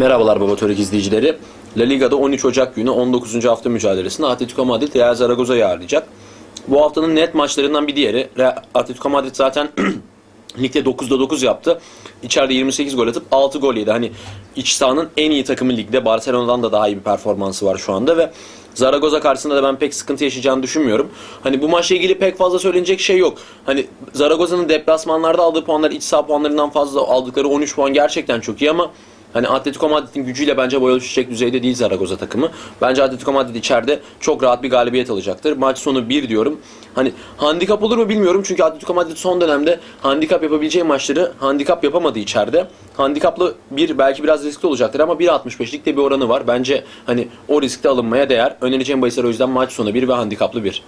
Merhabalar Baba Törek izleyicileri. La Liga'da 13 Ocak günü 19. hafta mücadelesinde Atletico Madrid Real Zaragoza'yı ağırlayacak. Bu haftanın net maçlarından bir diğeri. Atletico Madrid zaten ligde 9'da 9 yaptı. İçeride 28 gol atıp 6 gol yedi. Hani iç sahanın en iyi takımı ligde. Barcelona'dan da daha iyi bir performansı var şu anda ve Zaragoza karşısında da ben pek sıkıntı yaşayacağını düşünmüyorum. Hani bu maçla ilgili pek fazla söylenecek şey yok. Hani Zaragoza'nın deplasmanlarda aldığı puanlar iç saha puanlarından fazla aldıkları 13 puan gerçekten çok iyi ama Hani Atletico Madrid'in gücüyle bence boy ölçüşecek düzeyde değil Zaragoza takımı. Bence Atletico Madrid içeride çok rahat bir galibiyet alacaktır. Maç sonu 1 diyorum. Hani handikap olur mu bilmiyorum çünkü Atletico Madrid son dönemde handikap yapabileceği maçları handikap yapamadı içeride. Handikaplı bir belki biraz riskli olacaktır ama 1.65'lik de bir oranı var. Bence hani o riskte alınmaya değer. Önereceğim bahisler o yüzden maç sonu 1 ve handikaplı 1.